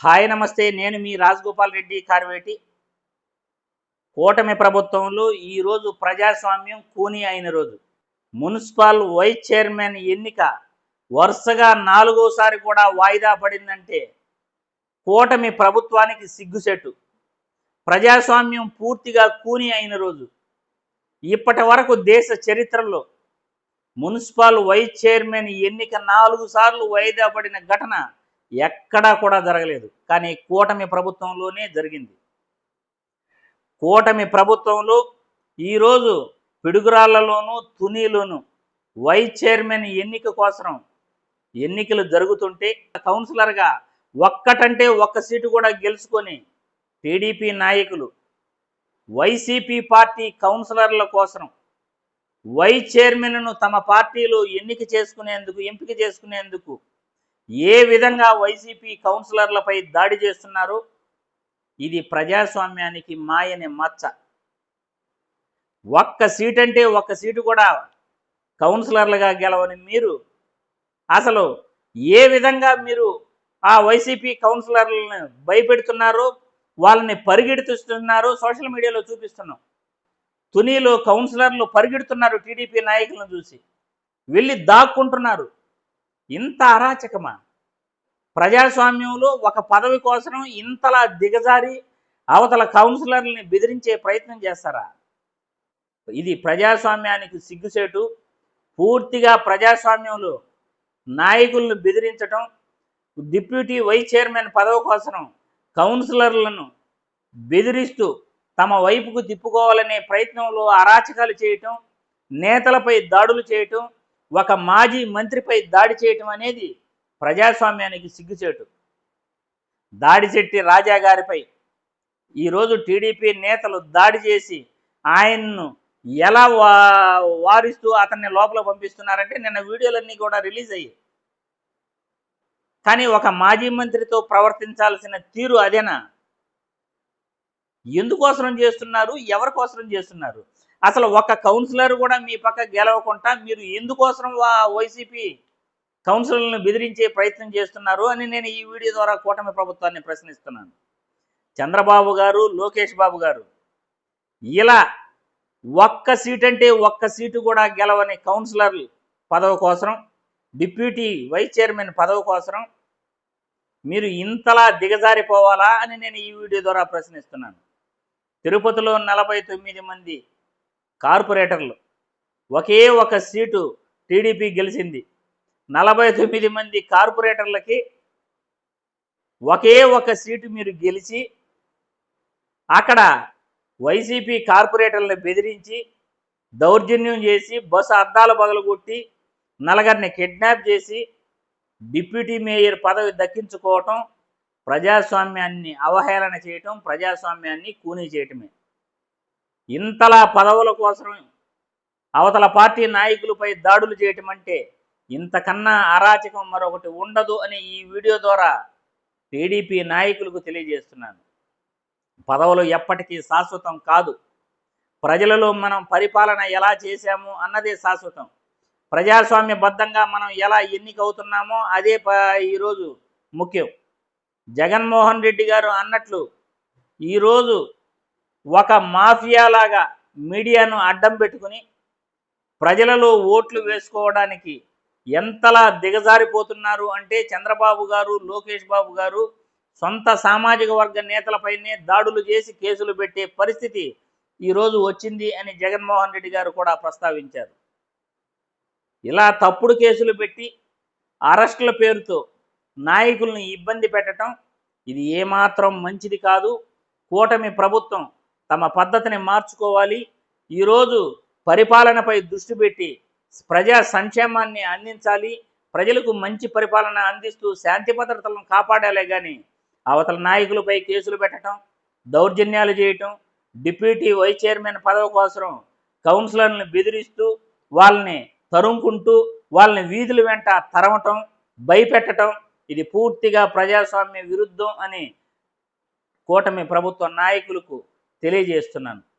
Hi నమస్తే నేను మీ రాజగోపాల్ రెడ్డి కార్వేటి. కూటమి ప్రభుత్వంలో ఈరోజు ప్రజాస్వామ్యం కూని అయిన రోజు. మున్సిపల్ వైస్ చైర్మన్ ఎన్నిక వరుసగా నాలుగోసారి కూడా వాయిదా పడిందంటే కూటమి ప్రభుత్వానికి సిగ్గుసెట్టు ప్రజాస్వామ్యం పూర్తిగా కూని అయిన రోజు. ఇప్పటి వరకు దేశ చరిత్రలో మున్సిపల్ వైస్ చైర్మన్ ఎన్నిక నాలుగు సార్లు వాయిదా పడిన ఘటన ఎక్కడా కూడా జరగలేదు. కానీ కూటమి ప్రభుత్వంలోనే జరిగింది. కూటమి ప్రభుత్వంలో ఈరోజు పిడుగురాళ్ళలోనూ తునిలోనూ వైస్ చైర్మన్ ఎన్నిక కోసం ఎన్నికలు జరుగుతుంటే కౌన్సిలర్గా ఒక్కటంటే ఒక్క సీటు కూడా గెలుచుకొని టీడీపీ నాయకులు వైసీపీ పార్టీ కౌన్సిలర్ల కోసం వైస్ చైర్మన్ను తమ పార్టీలో ఎన్నిక చేసుకునేందుకు ఎంపిక చేసుకునేందుకు ఏ విధంగా వైసీపీ కౌన్సిలర్లపై దాడి చేస్తున్నారు? ఇది ప్రజాస్వామ్యానికి మాయని మచ్చ. ఒక్క సీట్ అంటే ఒక్క సీటు కూడా కౌన్సిలర్లుగా గెలవని మీరు అసలు ఏ విధంగా మీరు ఆ వైసీపీ కౌన్సిలర్లను భయపెడుతున్నారో వాళ్ళని పరిగెడుతున్నారు సోషల్ మీడియాలో చూపిస్తున్నాం. తునిలో కౌన్సిలర్లు పరిగెడుతున్నారు టీడీపీ నాయకులను చూసి. వెళ్ళి దాక్కుంటున్నారు. ఇంత అరాచకమా? ప్రజాస్వామ్యంలో ఒక పదవి కోసం ఇంతలా దిగజారి అవతల కౌన్సిలర్లని బెదిరించే ప్రయత్నం చేస్తారా? ఇది ప్రజాస్వామ్యానికి సిగ్గుసేటు పూర్తిగా ప్రజాస్వామ్యంలో నాయకులను బెదిరించడం డిప్యూటీ వైస్ చైర్మన్ పదవి కోసం కౌన్సిలర్లను బెదిరిస్తూ తమ వైపుకు తిప్పుకోవాలనే ప్రయత్నంలో అరాచకాలు చేయటం నేతలపై దాడులు చేయటం ఒక మాజీ మంత్రిపై దాడి చేయటం అనేది ప్రజాస్వామ్యానికి సిగ్గుచేటు. దాడిచెట్టి రాజా గారిపై ఈరోజు టీడీపీ నేతలు దాడి చేసి ఆయన్ను ఎలా వా వారిస్తూ అతన్ని లోపల పంపిస్తున్నారంటే నిన్న వీడియోలన్నీ కూడా రిలీజ్ అయ్యాయి. కానీ ఒక మాజీ మంత్రితో ప్రవర్తించాల్సిన తీరు అదేనా? ఎందుకోసరం చేస్తున్నారు? ఎవరి కోసరం చేస్తున్నారు? అసలు ఒక కౌన్సిలర్ కూడా మీ పక్క గెలవకుండా మీరు ఎందుకోసం వైసీపీ కౌన్సిలర్లను బెదిరించే ప్రయత్నం చేస్తున్నారు అని నేను ఈ వీడియో ద్వారా కూటమి ప్రభుత్వాన్ని ప్రశ్నిస్తున్నాను. చంద్రబాబు గారు లోకేష్ బాబు గారు ఇలా ఒక్క సీట్ అంటే ఒక్క సీటు కూడా గెలవని కౌన్సిలర్ పదవి కోసం డిప్యూటీ వైస్ చైర్మన్ పదవి కోసం మీరు ఇంతలా దిగజారిపోవాలా అని నేను ఈ వీడియో ద్వారా ప్రశ్నిస్తున్నాను. తిరుపతిలో నలభై తొమ్మిది మంది కార్పొరేటర్లు. ఒకే ఒక సీటు టీడీపీ గెలిచింది. నలభై తొమ్మిది మంది కార్పొరేటర్లకి ఒకే ఒక సీటు మీరు గెలిచి అక్కడ వైసీపీ కార్పొరేటర్లను బెదిరించి దౌర్జన్యం చేసి బస్సు అద్దాలు పగలగొట్టి నలగరిని కిడ్నాప్ చేసి డిప్యూటీ మేయర్ పదవి దక్కించుకోవటం ప్రజాస్వామ్యాన్ని అవహేళన చేయటం ప్రజాస్వామ్యాన్ని కూనీ చేయటమే. ఇంతలా పదవుల కోసం అవతల పార్టీ నాయకులపై దాడులు చేయటం అంటే ఇంతకన్నా అరాచకం మరొకటి ఉండదు అని ఈ వీడియో ద్వారా టీడీపీ నాయకులకు తెలియజేస్తున్నాను. పదవులు ఎప్పటికీ శాశ్వతం కాదు. ప్రజలలో మనం పరిపాలన ఎలా చేశాము అన్నదే శాశ్వతం. ప్రజాస్వామ్యబద్ధంగా మనం ఎలా ఎన్నికవుతున్నామో అదే ప ఈరోజు ముఖ్యం. జగన్మోహన్ రెడ్డి గారు అన్నట్లు ఈరోజు ఒక మాఫియాలాగా మీడియాను అడ్డం పెట్టుకుని ప్రజలలో ఓట్లు వేసుకోవడానికి ఎంతలా దిగజారిపోతున్నారు అంటే చంద్రబాబు గారు లోకేష్ బాబు గారు సొంత సామాజిక వర్గ నేతలపైనే దాడులు చేసి కేసులు పెట్టే పరిస్థితి ఈరోజు వచ్చింది అని జగన్మోహన్ రెడ్డి గారు కూడా ప్రస్తావించారు. ఇలా తప్పుడు కేసులు పెట్టి అరెస్టుల పేరుతో నాయకుల్ని ఇబ్బంది పెట్టడం ఇది ఏమాత్రం మంచిది కాదు. కూటమి ప్రభుత్వం తమ పద్ధతిని మార్చుకోవాలి. ఈరోజు పరిపాలనపై దృష్టి పెట్టి ప్రజా సంక్షేమాన్ని అందించాలి. ప్రజలకు మంచి పరిపాలన అందిస్తూ శాంతి భద్రతలను కాపాడాలే కానీ అవతల నాయకులపై కేసులు పెట్టడం దౌర్జన్యాలు చేయటం డిప్యూటీ వైస్ చైర్మన్ పదవి కోసం కౌన్సిలర్లను బెదిరిస్తూ వాళ్ళని తరుముకుంటూ వాళ్ళని వీధుల వెంట తరమటం భయపెట్టడం ఇది పూర్తిగా ప్రజాస్వామ్య విరుద్ధం అని కూటమి ప్రభుత్వ నాయకులకు తెలియజేస్తున్నాను.